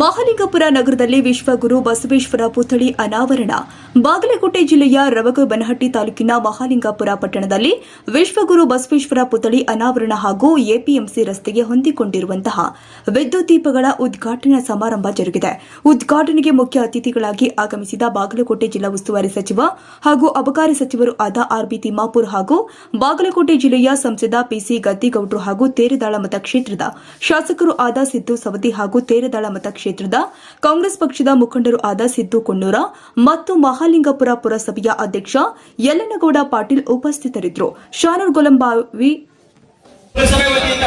ಮಹಾಲಿಂಗಪುರ ನಗರದಲ್ಲಿ ವಿಶ್ವಗುರು ಬಸವೇಶ್ವರ ಪುತ್ಥಳಿ ಅನಾವರಣ. ಬಾಗಲಕೋಟೆ ಜಿಲ್ಲೆಯ ರವಗಬನಹಟ್ಟಿ ತಾಲೂಕಿನ ಮಹಾಲಿಂಗಪುರ ಪಟ್ಟಣದಲ್ಲಿ ವಿಶ್ವಗುರು ಬಸವೇಶ್ವರ ಪುತ್ಥಳಿ ಅನಾವರಣ ಹಾಗೂ ಎಪಿಎಂಸಿ ರಸ್ತೆಗೆ ಹೊಂದಿಕೊಂಡಿರುವಂತಹ ವಿದ್ಯುತ್ ದೀಪಗಳ ಉದ್ಘಾಟನಾ ಸಮಾರಂಭ ಜರುಗಿದೆ. ಉದ್ಘಾಟನೆಗೆ ಮುಖ್ಯ ಅತಿಥಿಗಳಾಗಿ ಆಗಮಿಸಿದ ಬಾಗಲಕೋಟೆ ಜಿಲ್ಲಾ ಉಸ್ತುವಾರಿ ಸಚಿವ ಹಾಗೂ ಅಬಕಾರಿ ಸಚಿವರು ಆದ ಆರ್ಬಿ ತಿಮ್ಮಾಪುರ್ ಹಾಗೂ ಬಾಗಲಕೋಟೆ ಜಿಲ್ಲೆಯ ಸಂಸದ ಪಿಸಿ ಗದ್ದಿಗೌಡ್ರು ಹಾಗೂ ತೇರದಾಳ ಮತಕ್ಷೇತ್ರದ ಶಾಸಕರು ಆದ ಸಿದ್ದು ಸವದಿ ಹಾಗೂ ತೇರದಾಳ ಮತಕ್ಷೇತ್ರದ ಕಾಂಗ್ರೆಸ್ ಪಕ್ಷದ ಮುಖಂಡರು ಆದ ಸಿದ್ದು ಕೊಣ್ಣೂರ ಮತ್ತು ಮಹಾಲಿಂಗಪುರ ಪುರಸಭೆಯ ಅಧ್ಯಕ್ಷ ಯಲ್ಲನಗೌಡ ಪಾಟೀಲ್ ಉಪಸ್ಥಿತರಿದ್ದರು. ಶಾನೂರ್ ಗೊಲಂಬಾವಿ Thank ವತಿಯಿಂದ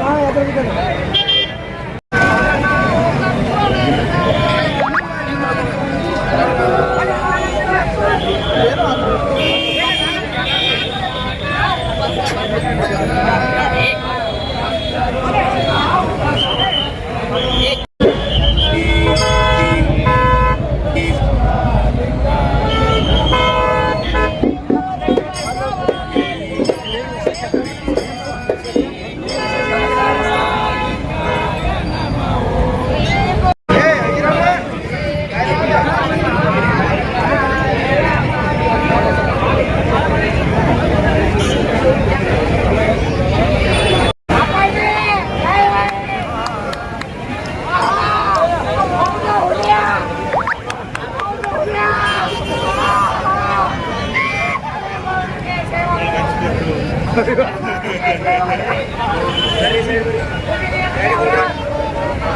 ভাই আপনার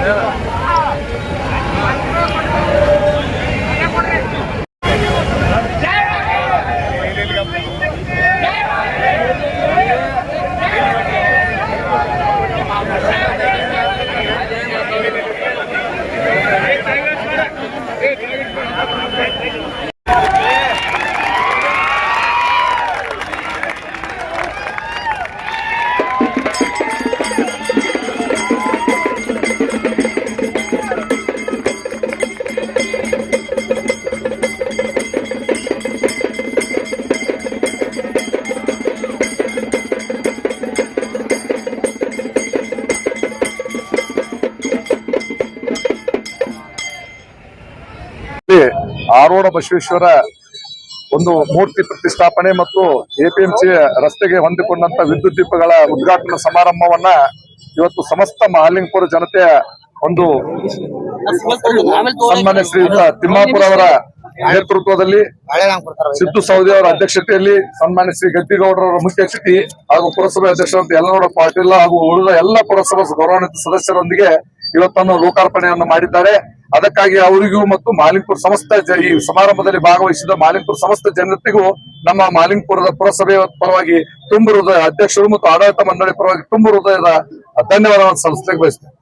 Yeah. ಆರೋಢ ಬಸವೇಶ್ವರ ಒಂದು ಮೂರ್ತಿ ಪ್ರತಿಷ್ಠಾಪನೆ ಮತ್ತು ಎಪಿಎಂಸಿ ರಸ್ತೆಗೆ ಹೊಂದಿಕೊಂಡಂತ ವಿದ್ಯುತ್ ದೀಪಗಳ ಉದ್ಘಾಟನಾ ಸಮಾರಂಭವನ್ನ ಇವತ್ತು ಸಮಸ್ತ ಮಹಾಲಿಂಗಪುರ ಜನತೆಯ ಒಂದು ಸನ್ಮಾನ್ಯ ಶ್ರೀಯುತ ತಿಮ್ಮಾಪುರ ಅವರ ನೇತೃತ್ವದಲ್ಲಿ ಸಿದ್ದು ಸೌದಿ ಅವರ ಅಧ್ಯಕ್ಷತೆಯಲ್ಲಿ ಸನ್ಮಾನ್ಯ ಶ್ರೀ ಗದ್ದಿಗೌಡರವರ ಮುಖ್ಯ ಅತಿಥಿ ಹಾಗೂ ಪುರಸಭೆ ಅಧ್ಯಕ್ಷರಂತ ಎಲ್ಲರ ಪಾಟೀಲ್ ಹಾಗೂ ಉಳಿದ ಎಲ್ಲ ಪುರಸಭಾ ಗೌರವಾನ್ವಿತ ಸದಸ್ಯರೊಂದಿಗೆ ಇವತ್ತನ್ನು ಲೋಕಾರ್ಪಣೆಯನ್ನು ಮಾಡಿದ್ದಾರೆ. ಅದಕ್ಕಾಗಿ ಅವರಿಗೂ ಮತ್ತು ಮಾಲಿಂಗ್ಪುರ ಸಮಸ್ತ ಈ ಸಮಾರಂಭದಲ್ಲಿ ಭಾಗವಹಿಸಿದ ಮಾಲಿಂಗ್ಪುರ ಸಮಸ್ತ ಜನತೆಗೂ ನಮ್ಮ ಮಾಲಿಂಗ್ಪುರದ ಪುರಸಭೆಯ ಪರವಾಗಿ ತುಂಬು ಹೃದಯ ಅಧ್ಯಕ್ಷರು ಮತ್ತು ಆಡಳಿತ ಮಂಡಳಿ ಪರವಾಗಿ ತುಂಬು ಹೃದಯದ ಧನ್ಯವಾದವನ್ನು ಸಂಸ್ಥೆಗೆ ಬಯಸ್ತೇನೆ.